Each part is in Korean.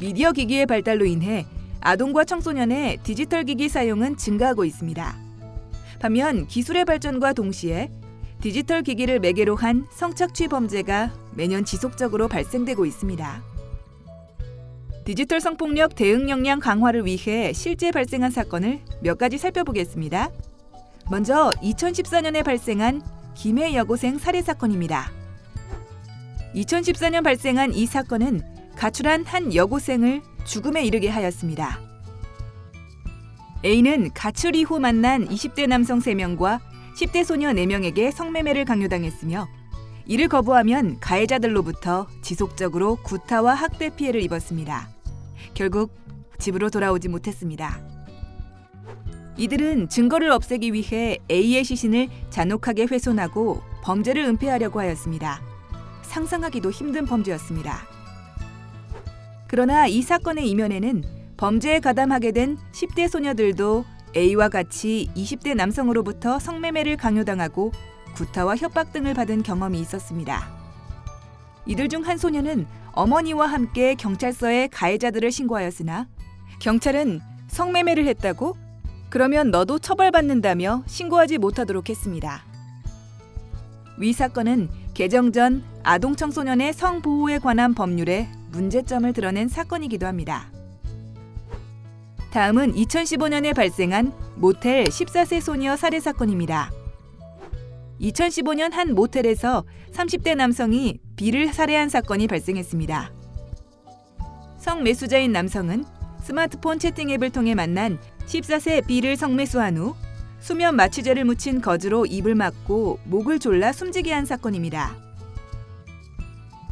미디어 기기의 발달로 인해 아동과 청소년의 디지털 기기 사용은 증가하고 있습니다. 반면 기술의 발전과 동시에 디지털 기기를 매개로 한 성착취 범죄가 매년 지속적으로 발생되고 있습니다. 디지털 성폭력 대응 역량 강화를 위해 실제 발생한 사건을 몇 가지 살펴보겠습니다. 먼저 2014년에 발생한 김해 여고생 살해 사건입니다. 2014년 발생한 이 사건은 가출한 한 여고생을 죽음에 이르게 하였습니다. A는 가출 이후 만난 20대 남성 3명과 10대 소녀 4명에게 성매매를 강요당했으며 이를 거부하면 가해자들로부터 지속적으로 구타와 학대 피해를 입었습니다. 결국 집으로 돌아오지 못했습니다. 이들은 증거를 없애기 위해 A의 시신을 잔혹하게 훼손하고 범죄를 은폐하려고 하였습니다. 상상하기도 힘든 범죄였습니다. 그러나 이 사건의 이면에는 범죄에 가담하게 된 10대 소녀들도 A와 같이 20대 남성으로부터 성매매를 강요당하고 구타와 협박 등을 받은 경험이 있었습니다. 이들 중 한 소녀는 어머니와 함께 경찰서에 가해자들을 신고하였으나 경찰은 성매매를 했다고? 그러면 너도 처벌받는다며 신고하지 못하도록 했습니다. 위 사건은 개정 전 아동 청소년의 성보호에 관한 법률에 문제점을 드러낸 사건이기도 합니다. 다음은 2015년에 발생한 모텔 14세 소녀 살해 사건입니다. 2015년 한 모텔에서 30대 남성이 B를 살해한 사건이 발생했습니다. 성매수자인 남성은 스마트폰 채팅 앱을 통해 만난 14세 B를 성매수한 후 수면 마취제를 묻힌 거즈로 입을 막고 목을 졸라 숨지게 한 사건입니다.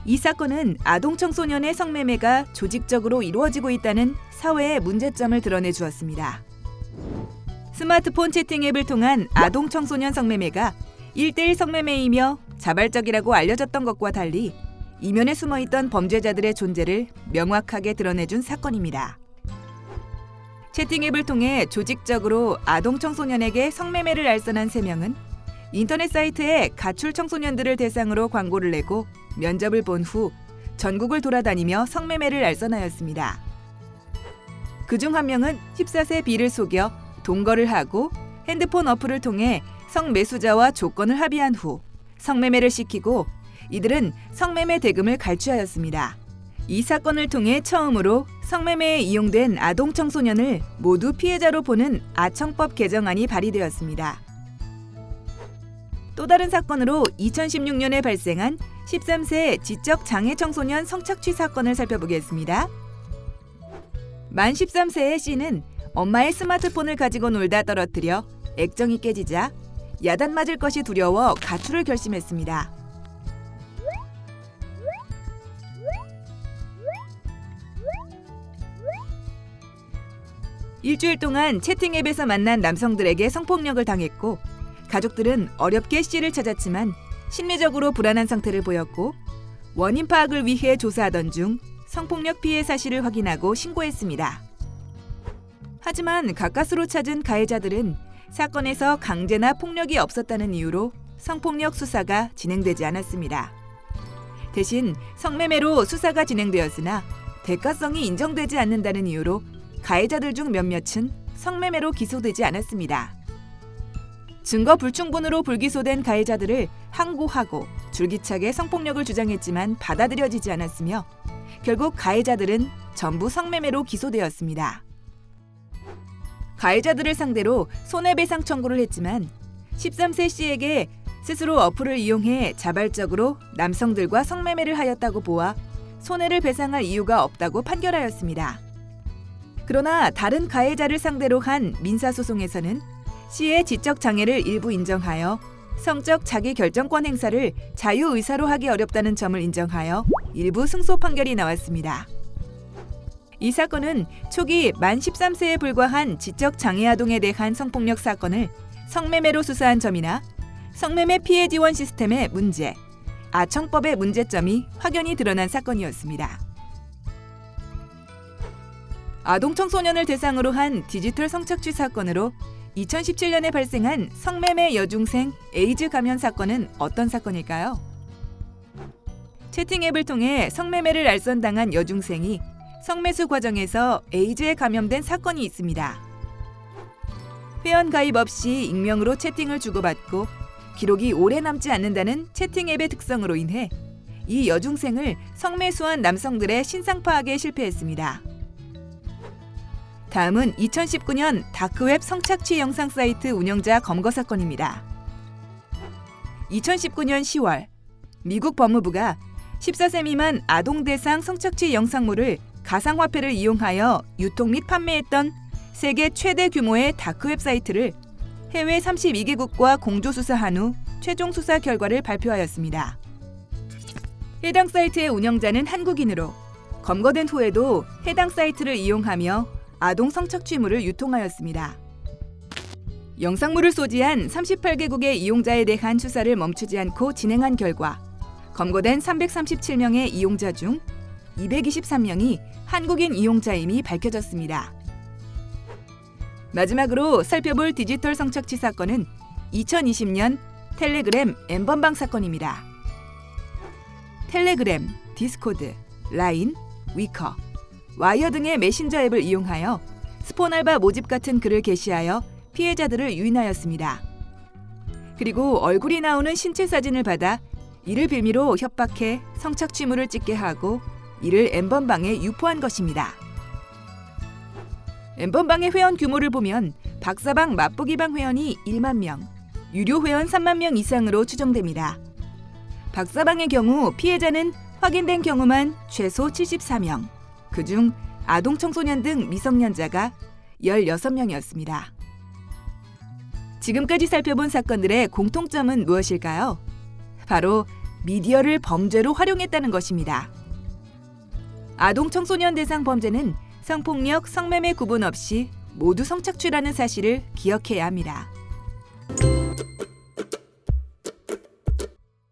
이 사건은 아동 청소년의 성매매가 조직적으로 이루어지고 있다는 사회의 문제점을 드러내 주었습니다. 스마트폰 채팅 앱을 통한 아동 청소년 성매매가 1대1 성매매이며 자발적이라고 알려졌던 것과 달리 이면에 숨어 있던 범죄자들의 존재를 명확하게 드러내준 사건입니다. 채팅 앱을 통해 조직적으로 아동 청소년에게 성매매를 알선한 3명은 인터넷 사이트에 가출 청소년들을 대상으로 광고를 내고 면접을 본 후 전국을 돌아다니며 성매매를 알선하였습니다. 그중 한 명은 14세 B를 속여 동거를 하고 핸드폰 어플을 통해 성매수자와 조건을 합의한 후 성매매를 시키고 이들은 성매매 대금을 갈취하였습니다. 이 사건을 통해 처음으로 성매매에 이용된 아동 청소년을 모두 피해자로 보는 아청법 개정안이 발의되었습니다. 또 다른 사건으로 2016년에 발생한 13세 지적 장애 청소년 성착취 사건을 살펴보겠습니다. 만 13세의 C는 엄마의 스마트폰을 가지고 놀다 떨어뜨려 액정이 깨지자 야단 맞을 것이 두려워 가출을 결심했습니다. 일주일 동안 채팅 앱에서 만난 남성들에게 성폭력을 당했고 가족들은 어렵게 C를 찾았지만 심리적으로 불안한 상태를 보였고 원인 파악을 위해 조사하던 중 성폭력 피해 사실을 확인하고 신고했습니다. 하지만 가까스로 찾은 가해자들은 사건에서 강제나 폭력이 없었다는 이유로 성폭력 수사가 진행되지 않았습니다. 대신 성매매로 수사가 진행되었으나 대가성이 인정되지 않는다는 이유로 가해자들 중 몇몇은 성매매로 기소되지 않았습니다. 증거 불충분으로 불기소된 가해자들을 항고하고 줄기차게 성폭력을 주장했지만 받아들여지지 않았으며 결국 가해자들은 전부 성매매로 기소되었습니다. 가해자들을 상대로 손해배상 청구를 했지만 13세 씨에게 스스로 어플을 이용해 자발적으로 남성들과 성매매를 하였다고 보아 손해를 배상할 이유가 없다고 판결하였습니다. 그러나 다른 가해자를 상대로 한 민사소송에서는 씨의 지적 장애를 일부 인정하여 성적 자기 결정권 행사를 자유 의사로 하기 어렵다는 점을 인정하여 일부 승소 판결이 나왔습니다. 이 사건은 초기 만 13세에 불과한 지적 장애 아동에 대한 성폭력 사건을 성매매로 수사한 점이나 성매매 피해 지원 시스템의 문제, 아청법의 문제점이 확연히 드러난 사건이었습니다. 아동 청소년을 대상으로 한 디지털 성착취 사건으로 2017년에 발생한 성매매 여중생 에이즈 감염 사건은 어떤 사건일까요? 채팅 앱을 통해 성매매를 알선당한 여중생이 성매수 과정에서 에이즈에 감염된 사건이 있습니다. 회원 가입 없이 익명으로 채팅을 주고받고 기록이 오래 남지 않는다는 채팅 앱의 특성으로 인해 이 여중생을 성매수한 남성들의 신상 파악에 실패했습니다. 다음은 2019년 다크웹 성착취 영상 사이트 운영자 검거 사건입니다. 2019년 10월 미국 법무부가 14세 미만 아동 대상 성착취 영상물을 가상화폐를 이용하여 유통 및 판매했던 세계 최대 규모의 다크웹 사이트를 해외 32개국과 공조 수사한 후 최종 수사 결과를 발표하였습니다. 해당 사이트의 운영자는 한국인으로 검거된 후에도 해당 사이트를 이용하며 아동 성착취물을 유통하였습니다. 영상물을 소지한 38개국의 이용자에 대한 수사를 멈추지 않고 진행한 결과 검거된 337명의 이용자 중 223명이 한국인 이용자임이 밝혀졌습니다. 마지막으로 살펴볼 디지털 성착취 사건은 2020년 텔레그램 엠번방 사건입니다. 텔레그램, 디스코드, 라인, 위커, 와이어 등의 메신저 앱을 이용하여 스폰 알바 모집 같은 글을 게시하여 피해자들을 유인하였습니다. 그리고 얼굴이 나오는 신체 사진을 받아 이를 빌미로 협박해 성착취물을 찍게 하고 이를 엠번방에 유포한 것입니다. 엠번방의 회원 규모를 보면 박사방 맛보기방 회원이 1만 명, 유료 회원 3만 명 이상으로 추정됩니다. 박사방의 경우 피해자는 확인된 경우만 최소 74명, 그중 아동 청소년 등 미성년자가 16명이었습니다. 지금까지 살펴본 사건들의 공통점은 무엇일까요? 바로 미디어를 범죄로 활용했다는 것입니다. 아동 청소년 대상 범죄는 성폭력, 성매매 구분 없이 모두 성착취라는 사실을 기억해야 합니다.